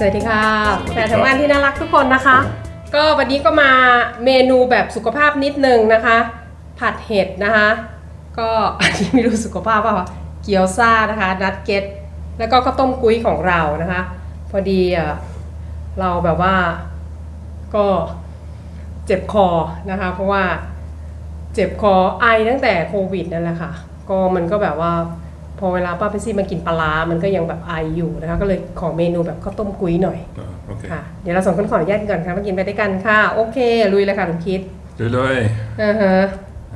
สวัสดีค่ะแฟนทำงานที่น่ารักทุกคนนะคะ ก็วันนี้ก็มาเมนูแบบสุขภาพนิดนึงนะคะ ผัดเห็ดนะคะ ก็อันนี้ไม่รู้สุขภาพเปล่าคะเกี๊ยวซ่านะคะนัดเก็ตแล้วก็ข้าวต้มกุ้ยของเรานะคะ พอดีอะเราแบบว่าก็เจ็บคอนะคะ เพราะว่าเจ็บคอไอตั้งแต่โควิดนั่นแหละค่ะ ก็มันก็แบบว่า พอเวลาป้าเปซี่มากินปลาร้ามันก็ยังแบบไออยู่นะคะ ก็เลยขอเมนูแบบข้าวต้มกุ้ยหน่อย Ja, Okej. ค่ะ เดี๋ยวเราสองคนขออนุญาตก่อนค่ะมากินไปด้วยกันค่ะ โอเค ลุยเลยค่ะหนูคิด Du då är... อือฮะ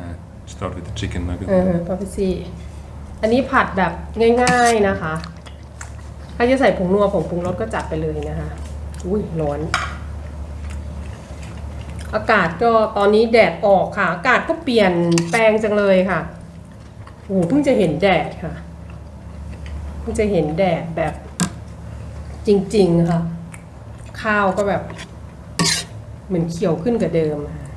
Uh, start with the chicken nugget. อือฮะป้าเปซี่อันนี้ผัดแบบง่าย ๆนะคะ ถ้าจะใส่ผงนัวผงปรุงรสก็จัดไปเลยนะคะ อุ้ยร้อน อากาศก็ตอนนี้แดดออกค่ะ อากาศก็เปลี่ยนแปลงจังเลยค่ะโอ้โหเพิ่งจะเห็นแดดค่ะ เพิ่งจะเห็นแดดแบบจริง ๆ ค่ะ ข้าวก็แบบ เหมือนเขียวขึ้นกว่าเดิมค่ะ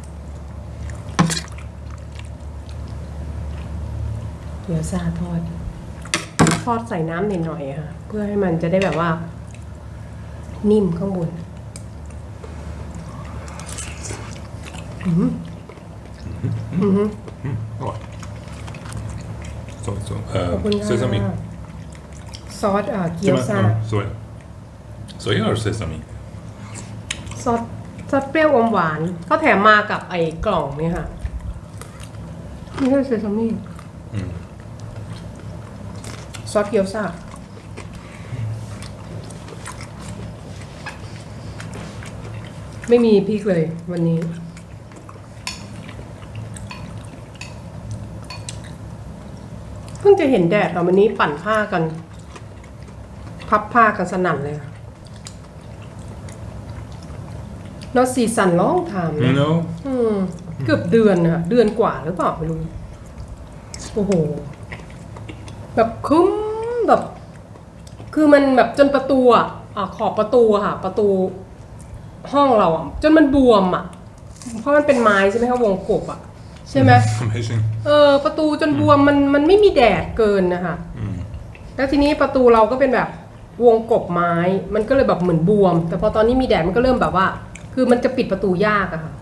เดี๋ยวซาทอด ทอดใส่น้ำหน่อยๆค่ะ เพื่อให้มันจะได้แบบว่า นิ่มข้างบน Ja. Så, så. ขอบคุณ Uh, ค่ะ sesame. ซอสเอ่อเกี๊ยวซ่า Ja, soja. Soja or sesame? ซอสซอสเปรี้ยวอมหวานเขาแถมมากับไอ้กล่องเนี่ยค่ะไม่ใช่เซซามิอืมซอสเกี๊ยวซ่าไม่มีพริกเลยวันนี้ เพิ่งจะเห็นแดดค่ะวันนี้ปั่นผ้ากัน พับผ้ากันสนั่นเลยค่ะนอซีซันร้องถามนะ No. อืมเกือบเดือนนะคะเดือนกว่าหรือเปล่าไม่รู้ โอ้โห แบบคึ้มแบบ คือมันแบบจนประตูอะอะขอบประตูอะค่ะ ประตูห้องเราอะจนมันบวมอะเพราะมันเป็นไม้ใช่ไหมคะวงกบอะใช่ไหม Amazing. เออประตูจนบวมมันมันไม่มีแดดเกินนะคะ Mm. แล้วทีนี้ประตูเราก็เป็นแบบ วงกบไม้ มันก็เลยแบบเหมือนบวม แต่พอตอนนี้มีแดดมันก็เริ่มแบบว่า คือมันจะปิดประตูยากอะค่ะ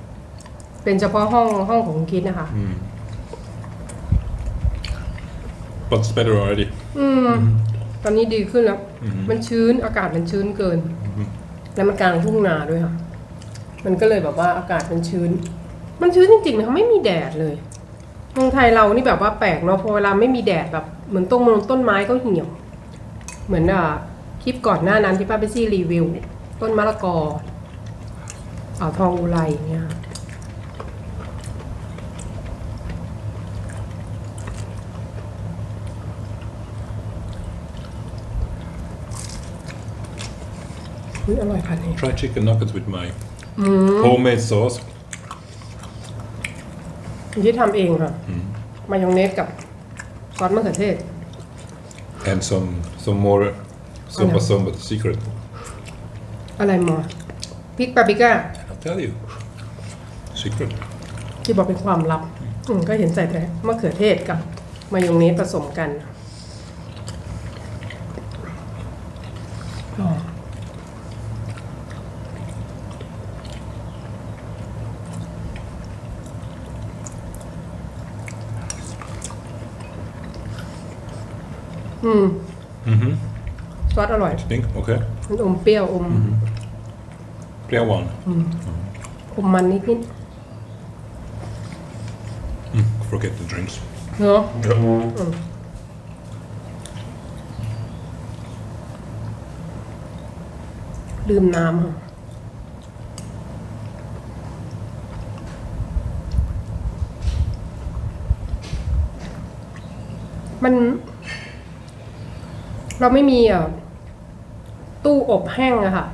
เป็นเฉพาะห้องห้องของคุณคิดนะคะ Mm. But it's better already. อืม ตอนนี้ดีขึ้นแล้วอืมมันชื้นอากาศมันชื้นเกิน แล้วมันกลางทุ่งนาด้วยค่ะ มันก็เลยแบบว่าอากาศมันชื้น มันชื้นจริงๆนะคะไม่มีแดดเลยเมืองไทยเรานี่แบบว่าแปลกเนาะพอเวลาไม่มีแดดแบบเหมือนต้นมนต้นไม้ก็เหี่ยว เหมือนอะ คลิปก่อนหน้านั้นที่ป้าไปซี่รีวิว ต้นมะละกออ่าวทองอุไรอย่างเงี้ยค่ะอุ๊ยอร่อยค่ะนี่ Try chicken nuggets with my homemade sauce. ที่ทำเองค่ะ มายองเนสกับซอสมะเขือเทศ And some some more know. sopa some but secret. อะไรหมอพริกปาปริก้า I'll tell you. Secret. ที่บอกเป็นความลับอืมก็เห็นใส่แต่มะเขือเทศกับมายองเนสผสมกันอ๋ออืม Mm-hmm. ซ อสอร่อย Think? Okay. มันอมเปรี้ยวอม Clear one. อมมันนิดนิด Mm. Forget the drinks. ๆเนาะ Yeah. ลืมน้ำค่ะ มัน เราไม่มีอะ ตู้อบแห้งอะค่ะ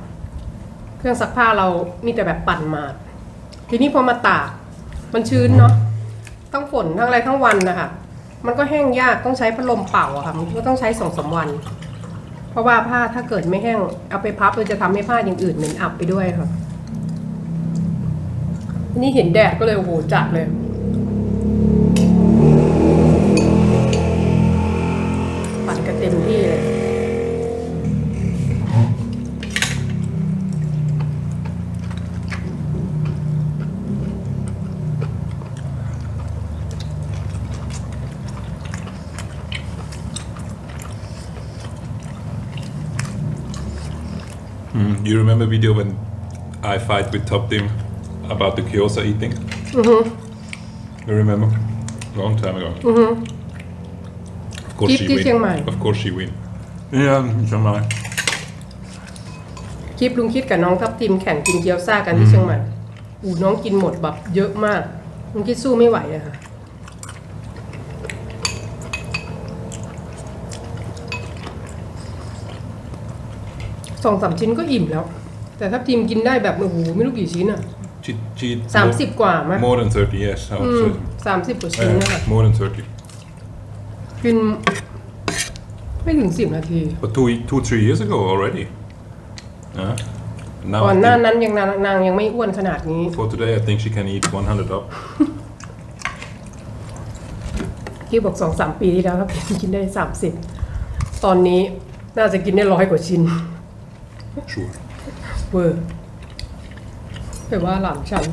เครื่องซักผ้าเรามีแต่แบบปั่นมาทีนี้พอมาตากมันชื้นเนาะทั้งฝนทั้งอะไรทั้งวันนะคะมันก็แห้งยากต้องใช้พัดลมเป่าอะค่ะ มันก็ต้องใช้สองสามวัน เพราะว่าผ้าถ้าเกิดไม่แห้ง เอาไปพับมันจะทำให้ผ้าอย่างอื่นเหม็นอับไปด้วยค่ะ นี่เห็นแดดก็เลยโอ้โหจัดเลย remember video when I fight with Top Team about the gyoza eating? You remember? Long time ago. Of course Keep she this win. in mind. Of course she win. Yeah, Chiang Mai. คลิปลุงคิดกับน้องทับทิมแข่งกินเกี๊ยวซ่ากันที่เชียงใหม่ อูน้องกินหมดแบบเยอะมาก ลุงคิดสู้ไม่ไหวเลยค่ะ สองสามชิ้นก็อิ่มแล้ว แต่ทับทิมกินได้แบบโอ้โหไม่รู้กี่ชิ้นอะ She, she สามสิบกว่ามั้ย more than 30, yes. I would say. สามสิบกว่าชิ้นนะคะ Uh, more than 30. กิน ไม่ถึงสิบนาที But two, two, three years ago already. Yeah. Now ก่อน I หน้า think- นั้นยังนางนางยังไม่อ้วนขนาดนี้ for today, I think she can eat 100 up. ที่บอกสองสามปีที่แล้วครับกินได้สามสิบตอนนี้น่าจะกินได้ร้อยกว่าชิ้น Sure. เวอร์แต่ว่าหลานฉัน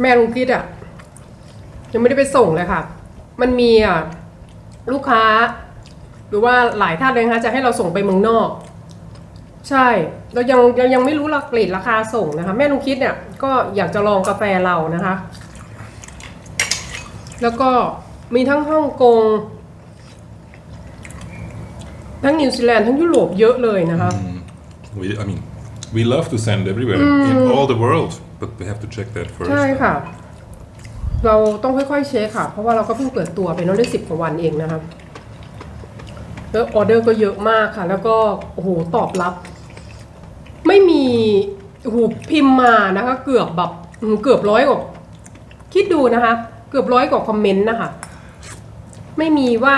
แม่ลุงคิดอะ ยังไม่ได้ไปส่งเลยค่ะ มันมีอะ ลูกค้า หรือว่าหลายท่านเลยนะคะจะให้เราส่งไปเมืองนอก ใช่ เรายังยังยังไม่รู้ราคาเกรดราคาส่งนะคะ แม่ลุงคิดเนี่ยก็อยากจะลองกาแฟเรานะคะ แล้วก็มีทั้งฮ่องกงทั้งนิวซีแลนด์ทั้งยุโรปเยอะเลยนะคะ We, I mean, we love to send everywhere in all the world, but we have to check that first. ใช่ค่ะ เราต้องค่อยๆเช็คค่ะ เพราะว่าเราก็เพิ่งเปิดตัวไปเน้องได้สิบกว่าวันเองนะครับแล้วออเดอร์ก็เยอะมากค่ะ แล้วก็โอ้โหตอบรับ ไม่มีโอ้โหพิมพ์มานะคะ เกือบแบบเกือบร้อยกว่าคิดดูนะคะ เกือบร้อยกว่าคอมเมนต์นะคะ ไม่มีว่า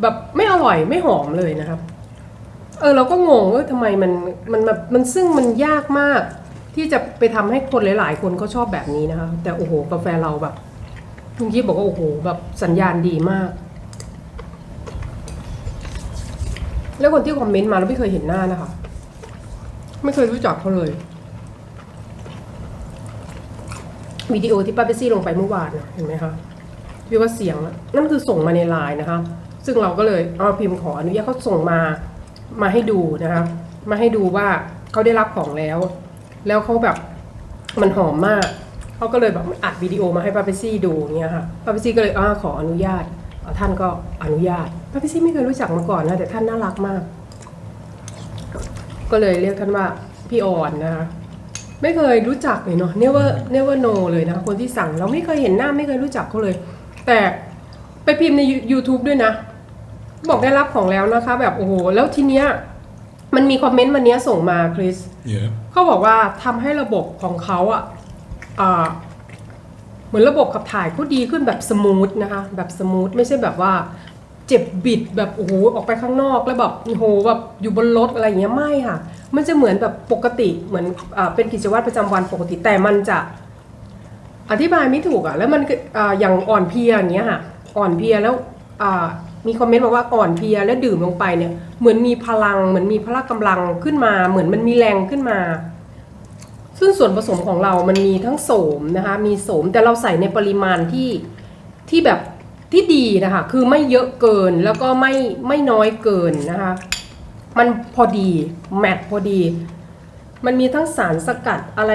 แบบไม่อร่อยไม่หอมเลยนะครับ เออเราก็งงว่าทำไมมันมันแบบมันซึ่งมันยากมาก ที่จะไปทำให้คนหลาย ๆ คนเขาชอบแบบนี้นะคะ แต่โอ้โหกาแฟเราแบบลุงคิดบอกว่าโอ้โหแบบสัญญาณดีมาก แล้วคนที่คอมเมนต์มาเราไม่เคยเห็นหน้านะคะ ไม่เคยรู้จักเขาเลย วิดีโอที่ป้าเปซี่ลงไปเมื่อวานเห็นไหมคะพี่ว่าเสียงนั่นคือส่งมาในไลน์นะคะ ซึ่งเราก็เลยเอาพิมพ์ขออนุญาตเขาส่งมามาให้ดูนะคะ มาให้ดูว่าเขาได้รับของแล้ว แล้วเขาแบบมันหอมมากเขาก็เลยแบบอัดวิดีโอมาให้ป้าเปซี่ดูเงี้ยค่ะป้าเปซี่ก็เลยอ่าขออนุญาตท่านก็อนุญาตป้าเปซี่ไม่เคยรู้จักมาก่อนนะแต่ท่านน่ารักมาก ก็เลยเรียกท่านว่าพี่ออนนะคะไม่เคยรู้จักเลยเนาะ never never know เลยนะคนที่สั่งเราไม่เคยเห็นหน้าไม่เคยรู้จักเขาเลย แต่ไปพิมพ์ใน YouTube ด้วยนะ บอกได้รับของแล้วนะคะ แบบโอ้โห แล้วทีเนี้ยมันมีคอมเมนต์วันเนี้ยส่งมาคริส Yeah. เขาบอกว่าทำให้ระบบของเขาอะอ่าเหมือนระบบขับถ่ายเขาดีขึ้นแบบสมูทนะคะ แบบสมูทไม่ใช่แบบว่า เจ็บบิดแบบโอ้โหออกไปข้างนอกแล้วแบบโอ้โหแบบอยู่บนรถอะไรอย่างเงี้ยไม่ค่ะ มันจะเหมือนแบบปกติเหมือนอ่าเป็นกิจวัตรประจำวันปกติแต่มันจะอธิบายไม่ถูกอะแล้วมันอ่าอย่างอ่อนเพลียอย่างเงี้ยค่ะอ่อนเพลียแล้วอ่ามีคอมเมนต์บอกว่าอ่อนเพลียแล้วดื่มลงไปเนี่ย เหมือนมีพลังเหมือนมีพละกำลังขึ้นมา เหมือนมันมีแรงขึ้นมา ซึ่งส่วนผสมของเรามันมีทั้งโสมนะคะมีโสมแต่เราใส่ในปริมาณที่ที่แบบ ที่ดีนะคะ คือไม่เยอะเกินแล้วก็ไม่ไม่น้อยเกินนะคะ มันพอดีแมทพอดี มันมีทั้งสารสกัดอะไร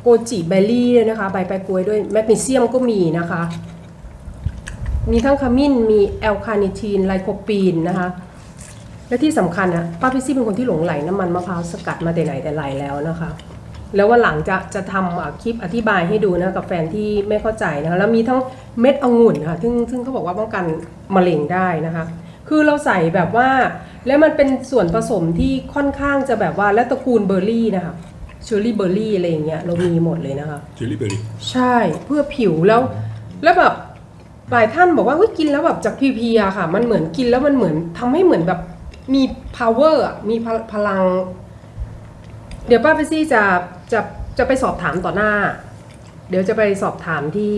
โกจิเบลลี่ด้วยนะคะใบแปรกล้วยด้วยแมกนีเซียมก็มีนะคะ มีทั้งขมิ้นมีแอลคาเนทีนไลโคปีนนะคะและที่สำคัญนะป้าพิซี่เป็นคนที่หลงไหลน้ำมันมะพร้าวสกัดมาแต่ไหนแต่ไรแล้วนะคะ แล้ววันหลังจะจะทำอะคลิปอธิบายให้ดูนะกับแฟนที่ไม่เข้าใจนะคะแล้วมีทั้งเม็ดองุ่นค่ะซึ่งซึ่งเขาบอกว่าป้องกันมะเร็งได้นะคะ คือเราใส่แบบว่า แล้วมันเป็นส่วนผสมที่ค่อนข้างจะแบบว่าและตระกูลเบอร์รี่นะคะเชอร์รี่เบอร์รี่อะไรอย่างเงี้ยเรามีหมดเลยนะคะ Jelly belly. ใช่เพื่อผิวแล้ว แล้วแบบหลายท่านบอกว่าเฮ้ยกินแล้วแบบจากพีๆอะค่ะ มันเหมือนกินแล้วมันเหมือนทำให้เหมือนแบบมี power อะมีพลพลัง เดี๋ยวป้าเปซี่จะ จะจะไปสอบถามต่อหน้า เดี๋ยวจะไปสอบถามที่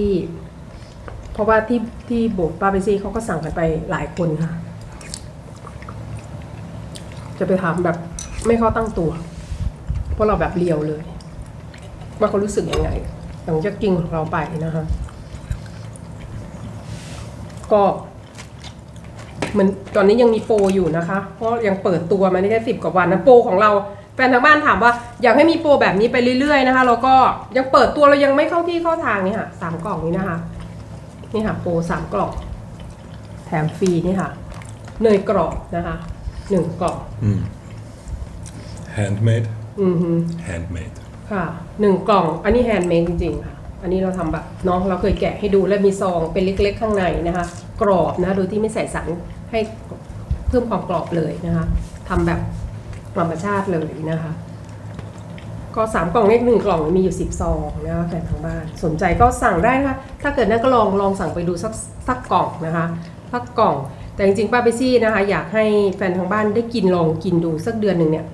เพราะว่าที่ที่โบสถ์ปาเปซี่เขาก็สั่งกันไปหลายคนค่ะ จะไปถามแบบไม่เข้าตั้งตัว เพราะเราแบบเรียวเลย ว่าเขารู้สึกยังไงหลังจากกินของเราไปนะคะ ก็มันตอนนี้ยังมีโปรอยู่นะคะ เพราะยังเปิดตัวมาได้แค่สิบกว่าวันนะโปรของเรา แฟนทางบ้านถามว่าอยากให้มีโปรแบบนี้ไปเรื่อยๆนะคะแล้วก็ยังเปิดตัวเรายังไม่เข้าที่เข้าทางนี่ค่ะสามกล่องนี้นะคะนี่ค่ะโปรสามกล่อง แถมฟรีนี่ค่ะเนยกรอบนะคะหนึ่งกล่อง Mm. Handmade. อือฮึ Handmade. ค่ะหนึ่งกล่อง อันนี้แฮนด์เมดจริงๆค่ะ อันนี้เราทำแบบเนาะเราเคยแกะให้ดูแล้วมีซองเป็นเล็กๆ ข้างในนะคะ กรอบนะโดยที่ไม่ใส่สารให้เพิ่มความกรอบเลยนะคะทำแบบ ธรรมชาติเลยนะคะ ก็สามกล่องเลขหนึ่งกล่องมีอยู่สิบซองนะคะแฟนทางบ้านสนใจก็สั่งได้นะคะถ้าเกิดนั่นก็ลองลองสั่งไปดูสักสักกล่องนะคะสักกล่อง แต่จริงๆป้าเปซี่นะคะ อยากให้แฟนทางบ้านได้กินลองกินดูสักเดือนหนึ่งเนี่ย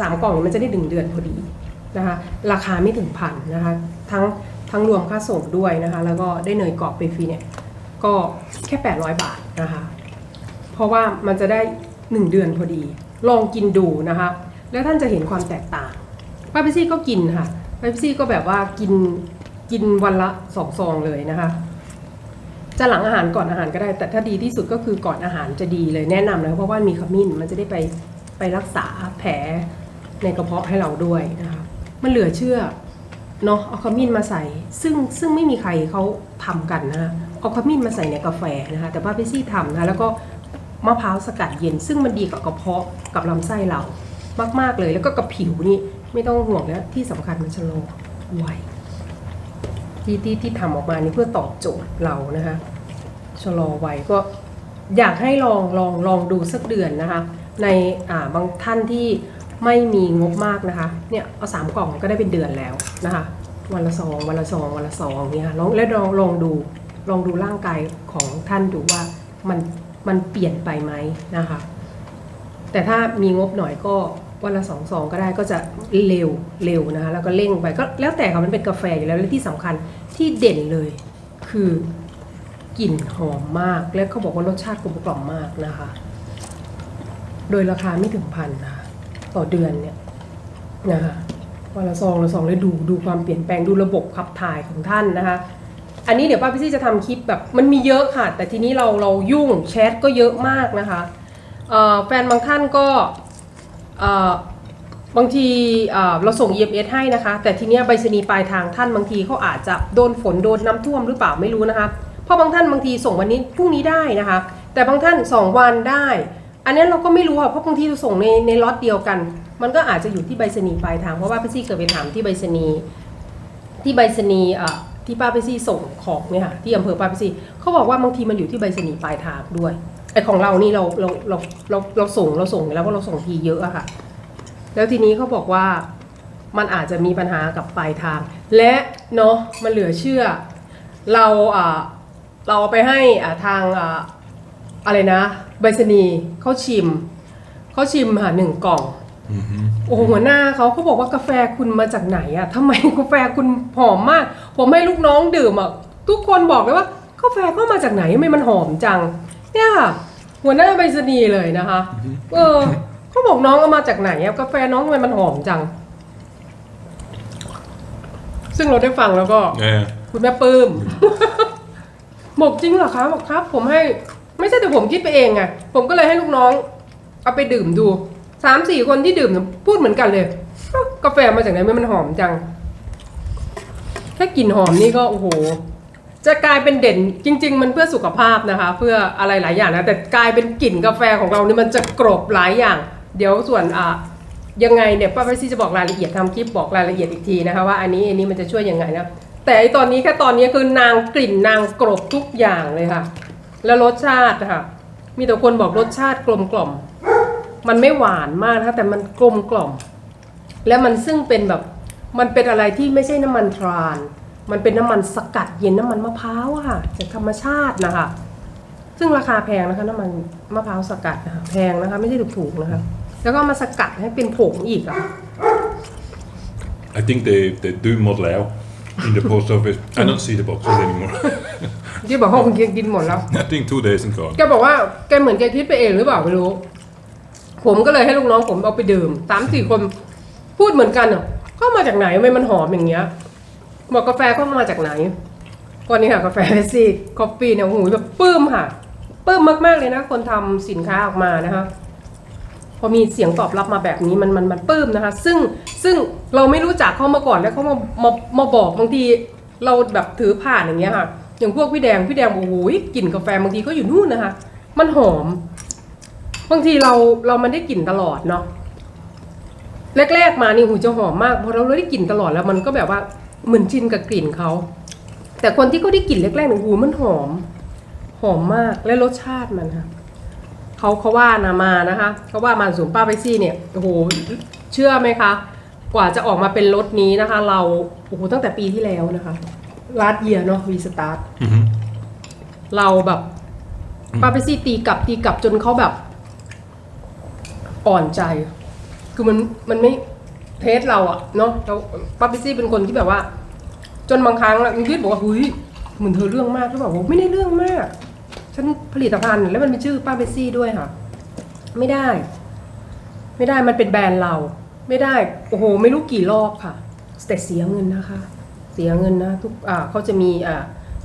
สามกล่องมันจะได้หนึ่งเดือนพอดีนะคะราคาไม่ถึงพันนะคะทั้งทั้งรวมค่าส่งด้วยนะคะ แล้วก็ได้เนยกรอบไปฟรีเนี่ยก็แค่ 800 บาทนะคะ เพราะว่ามันจะได้ 1 เดือนพอดี ลองกินดูนะคะ แล้วท่านจะเห็นความแตกต่างป้าเปซี่ก็กินค่ะป้าเปซี่ก็แบบว่ากินกินวันละสองซองเลยนะคะ จะหลังอาหารก่อนอาหารก็ได้ แต่ถ้าดีที่สุดก็คือก่อนอาหารจะดีเลยแนะนำนะเพราะว่ามีขมิ้นมันจะได้ไปไปรักษาแผลในกระเพาะให้เราด้วยนะคะมันเหลือเชื่อเนาะเอาขมิ้นมาใส่ ซึ่งซึ่งไม่มีใครเขาทำกันนะคะเอาขมิ้นมาใส่ในกาแฟนะคะแต่ป้าเปซี่ทำนะแล้วก็ มะพร้าวสกัดเย็น ซึ่งมันดีกับกระเพาะกับลำไส้เรามากๆเลย แล้วก็กับผิวนี่ไม่ต้องห่วงแล้วที่สำคัญมันชะลอวัยที่ที่ที่ทำออกมานี่เพื่อตอบโจทย์เรานะคะชะลอวัยก็อยากให้ลองลองลองดูสักเดือนนะคะ ในอ่าบางท่านที่ไม่มีงบมากนะคะ เนี่ยเอาสามกล่องก็ได้เป็นเดือนแล้วนะคะ วันละซองวันละซองวันละซองเนี่ยลองแล้วลองลองดูลองดูร่างกายของท่านดูว่ามัน มันเปลี่ยนไปไหมนะคะ แต่ถ้ามีงบหน่อยก็วันละสองซองก็ได้ก็จะเร็วเร็วนะคะแล้วก็เร่งไปก็แล้วแต่ค่ะมันเป็นกาแฟอยู่แล้วและที่สำคัญที่เด่นเลย คือกลิ่นหอมมาก และเขาบอกว่ารสชาติกลมกล่อมมากนะคะ โดยราคาไม่ถึงพันนะคะต่อเดือนเนี่ยนะคะวันละซองละซองเลยดูดูความเปลี่ยนแปลงดูระบบขับถ่ายของท่านนะคะ อันนี้เดี๋ยวป้าพิซี่จะทำคลิปแบบมันมีเยอะค่ะ แต่ทีนี้เราเรายุ่งแชทก็เยอะมากนะคะแฟนบางท่านก็บางทีเอ่อเราส่ง EMS ให้นะคะ แต่ทีนี้ใบสนีปลายทางท่านบางทีเขาอาจจะโดนฝนโดนน้ำท่วมหรือเปล่าไม่รู้นะคะเพราะบางท่านบางทีส่งวันนี้พรุ่งนี้ได้นะคะ แต่บางท่าน 2 วันได้ อันนี้เราก็ไม่รู้ค่ะเพราะบางทีเราส่งในในล็อตเดียวกัน มันก็อาจจะอยู่ที่ใบสนีปลายทางเพราะว่าพี่ซี่เคยไปถามที่ใบสนีที่ใบสนีอ่ ที่ป้าไปซี่ส่งของเนี่ยค่ะที่อำเภอป้าไปซี่เขาบอกว่าบางทีมันอยู่ที่ใบสนีย์ปลายทางด้วยไอของเรานี่เราเราเราเราเราส่งเราส่งอยู่แล้วเพราะเราส่งทีเยอะอะค่ะ แล้วทีนี้เขาบอกว่ามันอาจจะมีปัญหากับปลายทาง และเนาะมันเหลือเชื่อ เราอ่าเราเอาไปให้อ่าทางอ่าอะไรนะใบสนีย์เขาชิมเขาชิมค่ะหนึ่งกล่อง โอ้โหหัวหน้าเขาเขาบอกว่ากาแฟคุณมาจากไหนอะทำไมกาแฟคุณหอมมาก ผมให้ลูกน้องดื่มอะทุกคนบอกเลยว่ากาแฟก็มาจากไหนทำไมมันหอมจัง เนี่ยค่ะหัวหน้าใบสนีย์เลยนะคะ เออเขาบอกน้องเอามาจากไหนอะกาแฟน้องทำไมมันหอมจัง ซึ่งเราได้ฟังแล้วก็ Yeah. คุณแม่ปลื้ม บอกจริงเหรอคะบอกครับ ผมให้ ไม่ใช่แต่ผมคิดไปเองไงผมก็เลยให้ลูกน้อง เอาไปดื่มดู สามสี่คนที่ดื่มเนี่ยพูดเหมือนกันเลย กาแฟมาจากไหนไม่มันหอมจังแค่กลิ่นหอมนี่ก็โอ้โห จะกลายเป็นเด่นจริง ๆ มันเพื่อสุขภาพนะคะ เพื่ออะไรหลายอย่างนะแต่กลายเป็นกลิ่นกาแฟของเรานี่มันจะกรบหลายอย่าง เดี๋ยวส่วนอะยังไงเนี่ยป้าไปซี่จะบอกรายละเอียดทำคลิปบอกรายละเอียดอีกทีนะคะว่าอันนี้อันนี้มันจะช่วยยังไงนะแต่ไอตอนนี้แค่ตอนนี้คือนางกลิ่นนางกรบทุกอย่างเลยค่ะ แล้วรสชาตินะคะมีแต่คนบอกรสชาติกลมกล่อม มันไม่หวานมากนะคะแต่มันกลมกล่อม และมันซึ่งเป็นแบบมันเป็นอะไรที่ไม่ใช่น้ำมันทราน มันเป็นน้ำมันสกัดเย็นน้ำมันมะพร้าวอะค่ะจากธรรมชาตินะคะ ซึ่งราคาแพงนะคะน้ำมันมะพร้าวสกัดนะคะแพงนะคะ ไม่ใช่ถูกๆนะคะแล้วก็เอามาสกัดให้เป็นผงอีกอะ I think they, they do model out in the post office. I don't see the boxes anymore. ที่บอกว่าคงกินหมดแล้ว I think two days and gone. แกบอกว่าแกเหมือนแกคิดไปเองหรือเปล่าไม่รู้ ผมก็เลยให้ลูกน้องผมเอาไปดื่มสามสี่คนพูดเหมือนกันอะก็มาจากไหนทำไมมันหอมอย่างเงี้ยบอกกาแฟเขามาจากไหนก็นี่ค่ะกาแฟเบสซี่คอฟฟี่เนี่ยโอ้โหแบบปื้มค่ะปื้มมากๆเลยนะ คนทำสินค้าออกมานะคะพอมีเสียงตอบรับมาแบบนี้มันมันมันปื้มนะคะ ซึ่งซึ่งเราไม่รู้จักเขามาก่อนแล้วเขามามามาบอกบางทีเราแบบถือผ่านอย่างเงี้ยค่ะ อย่างพวกพี่แดงพี่แดงบอกโอ้โหกลิ่นกาแฟบางทีก็อยู่นู่นนะคะ มันหอม บางทีเราเรามันได้กลิ่นตลอดเนาะแรกๆมานี่หูจะหอมมากพอเราได้กลิ่นตลอดแล้วมันก็แบบว่าเหมือนชินกับกลิ่นเขาแต่คนที่เขาได้กลิ่นแรกๆเนี่ยหูมันหอม หอมมากและรสชาติมันค่ะเขาเขาว่านะมานะคะเขาว่ามาศูนย์ป้าไปซี่เนี่ยโอ้โหเชื่อไหมคะ กว่าจะออกมาเป็นรถนี้นะคะ เราโอ้โหตั้งแต่ปีที่แล้วนะคะลาดเยียเนาะวีสตาร์ท Mhm. เราแบบป้าไปซี่ตีกลับตีกลับจนเขาแบบ อ่อนใจ คือมันมันไม่เทสเราอะเนาะแล้วป้าไปซี่เป็นคนที่แบบว่า จนบางครั้งอะยุทธบอกว่าเฮ้ยเหมือนเธอเรื่องมากหรือเปล่าผมไม่ได้เรื่องมาก ฉันผลิตภัณฑ์แล้วมันเป็นชื่อป้าเบสซี่ด้วยค่ะ ไม่ได้ ไม่ได้มันเป็นแบรนด์เรา ไม่ได้โอ้โห ไม่รู้กี่รอบค่ะแต่เสียเงินนะคะ เสียเงินนะทุกอ่าเขาจะมีอ่า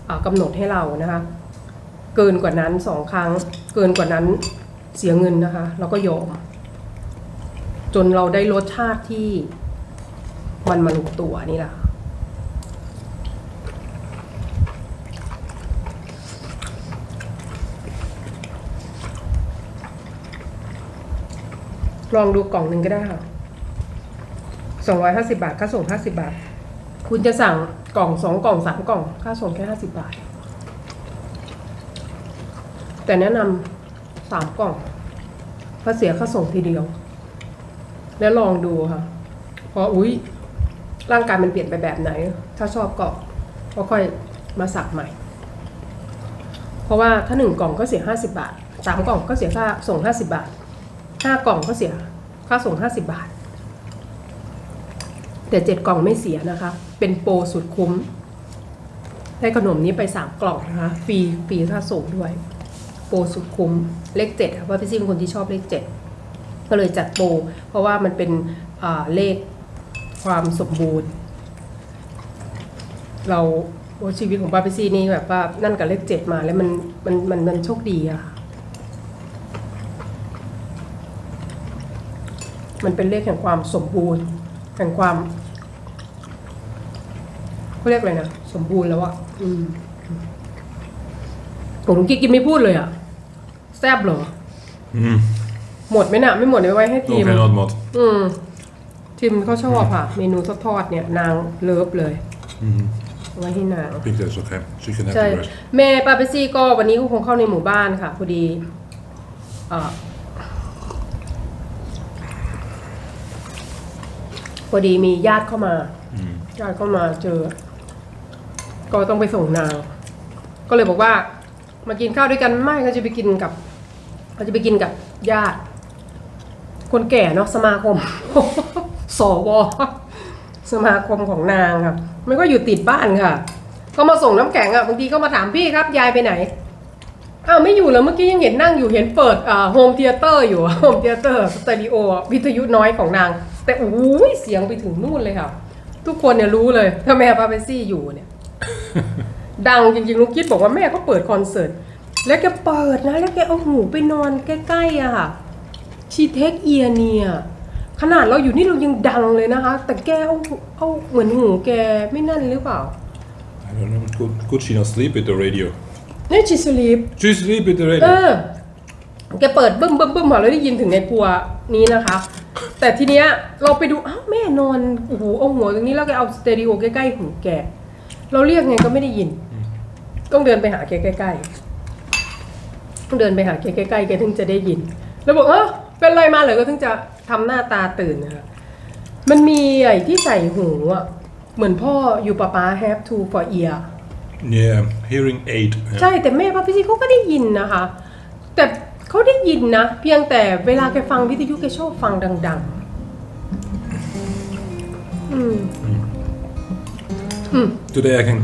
อ่ากำหนดให้เรานะคะ เกินกว่านั้นสองครั้ง เกินกว่านั้นเสียเงินนะคะ เราก็ยอม จนเราได้รสชาติที่มันมาลงตัวนี่แหละค่ะลองดูกล่องหนึ่งก็ได้ค่ะสองร้อยห้าสิบาท ค่าส่งห้าสิบาท คุณจะสั่งกล่องสองกล่องสามกล่อง ค่าส่งแค่ห้าสิบาท แต่แนะนำสามกล่องเพราะเสียค่าส่งทีเดียว แล้วลองดูค่ะ พออุ้ยร่างกายมันเปลี่ยนไปแบบไหน ถ้าชอบก็ก็ค่อยมาสั่งใหม่ เพราะว่าถ้าหนึ่งกล่องก็เสียห้าสิบาทสามกล่องก็เสียค่าส่งห้าสิบาทห้ากล่องก็เสียค่าส่งห้าสิบบาท แต่เจ็ดกล่องไม่เสียนะคะ เป็นโปรสุดคุ้ม ได้ขนมนี้ไปสามกล่องนะคะ ฟรีฟรีค่าส่งด้วย โปรสุดคุ้มเลขเจ็ดค่ะเพราะพี่ซี่เป็นคนที่ชอบเลขเจ็ด ก็เลยจัดโปรเพราะว่ามันเป็นเลขความสมบูรณ์ เราชีวิตของป้าพี่ซี่นี่แบบว่านั่นกับเลขเจ็ดมาแล้วมันมันมันมันโชคดีอะค่ะมันเป็นเลขแห่งความสมบูรณ์แห่งความเขาเรียกอะไรนะสมบูรณ์แล้วอะอืมผมกิ๊กกินไม่พูดเลยอะแซบเหรอ Mm. หมดไหมน่ะ ไม่หมดเดี๋ยวไว้ให้ทีม Okej, något mat. อืมทีมเขาชอบค่ะ เมนูทอดๆเนี่ย นางเลิฟเลย Mm. เอาไว้ให้นาง I think that's okay. Chicken ใช่ happy breast. แม่ป้าเปซี่ก็วันนี้ก็คงเข้าในหมู่บ้านค่ะพอดีเอ่อพอดีมีญาติเข้ามา Mm. ญาติเข้ามาเจอ ก็ต้องไปส่งนาง ก็เลยบอกว่า มากินข้าวด้วยกันไม่ก็จะไปกินกับก็จะไปกินกับญาติ คนแก่เนาะสมาคม สว สมาคมของนางค่ะมันก็อยู่ติดบ้านค่ะ ก็มาส่งน้ำแข็งอะบางทีก็มาถามพี่ครับยายไปไหนอ้าวไม่อยู่แล้วเมื่อกี้ยังเห็นนั่งอยู่เห็นเปิดอ่าโฮมเทเตอร์อยู่โฮมเทเตอร์สตูดิโอวิทยุน้อยของนาง แต่โอ้ยเสียงไปถึงนู่นเลยค่ะ ทุกคนเนี่ยรู้เลยถ้าแม่ปาเปซี่อยู่เนี่ย ดังจริงๆลุงคิดบอกว่าแม่ก็เปิดคอนเสิร์ตแล้วแกเปิดนะ แล้วแกเอาหูไปนอนใกล้ๆอะค่ะ ชีเทคเอียเนี่ยขนาดเราอยู่นี่เรายังดังเลยนะคะ แต่แกเอาเอาเหมือนหูแกไม่นั่นหรือเปล่า I don't know. Could, could she not sleep with the radio? นี่ชีสลีป She sleep with the เอ radio. อ แกเปิดบึ้มบึ้มบึ้มค่ะแล้วได้ยินถึงในครัวนี้นะคะ แต่ทีเนี้ยเราไปดูอ้าวแม่นอนโอ้โหเอาหัวตรงนี้แล้วแกเอาสเตอริโอใกล้ๆหูแก เราเรียกไงก็ไม่ได้ยิน ต้องเดินไปหาแกใกล้ๆต้องเดินไปหาแกใกล้ๆแกถึงจะได้ยิน แล้วบอกเออ เป็นไรมาเหรอก็ถึงจะทำหน้าตาตื่นนะคะมันมีไอ้ที่ใส่หูอะ เหมือนพ่ออยู่ปะป๊า have to for ear Yeah, hearing aid. Yeah. ใช่ แต่แม่ป้าพี่ซีเขาก็ได้ยินนะคะ แต่เขาได้ยินนะ เพียงแต่เวลาแกฟังวิทยุแกชอบฟังดัง ๆ อืม อืม Today I can.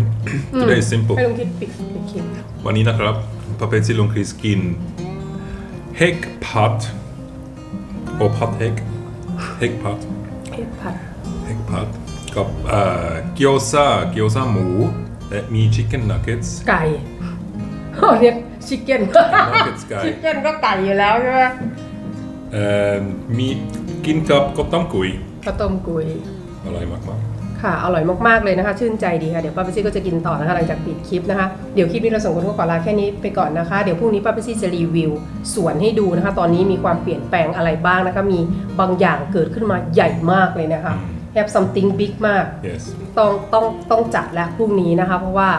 Today is simple. ให้ลุงคิดปิดปิดคลิปวันนี้นะครับปาเปซิลุงคริสกิน เฮกพัด โอพัดเฮกเฮกพัดเอ็ดผัดเฮกพัดกับเอ่อเกี๊ยวซ่าเกี๊ยวซ่าหมูและมี chicken nuggets ไก่เขาเรียกชิคเก้น nuggets ไก่ ชิคเก้นก็ไก่อยู่แล้วใช่ไหมเอ่อมีกินกับกบต้มกุยข้าวต้มกุยอร่อยมาก ค่ะ อร่อยมาก ๆ เลยนะคะ ชื่นใจดีค่ะ เดี๋ยวป้าเปซี่ก็จะกินต่อนะคะหลังจากปิดคลิปนะคะ เดี๋ยวคลิปนี้เราสองคนก็ขอลาแค่นี้ไปก่อนนะคะ เดี๋ยวพรุ่งนี้ป้าเปซี่จะรีวิวสวนให้ดูนะคะ ตอนนี้มีความเปลี่ยนแปลงอะไรบ้างนะคะ มีบางอย่างเกิดขึ้นมาใหญ่มากเลยนะคะ have something big มากๆ yes ต้องต้องต้องจัดแล้วพรุ่งนี้นะคะ เพราะว่า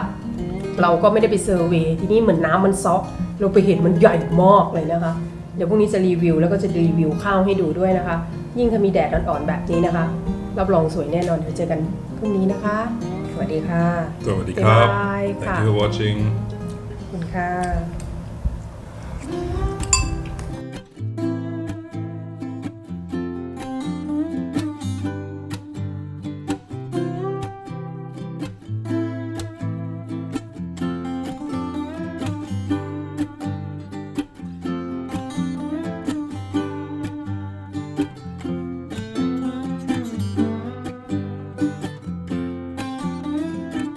เราก็ไม่ได้ไปเซอร์เวย์ทีนี้เหมือนน้ำมันซอกเราไปเห็นมันใหญ่มากเลยนะคะ เดี๋ยวพรุ่งนี้จะรีวิวแล้วก็จะรีวิวข้าวให้ดูด้วยนะคะ ยิ่งถ้ามีแดดอ่อนๆแบบนี้นะคะ รับรองสวยแน่นอนเดี๋ยวเจอกันพรุ่งนี้นะคะ สวัสดีค่ะ สวัสดีครับ บ๊ายบาย thank ค่ะ you for watching ขอบคุณค่ะ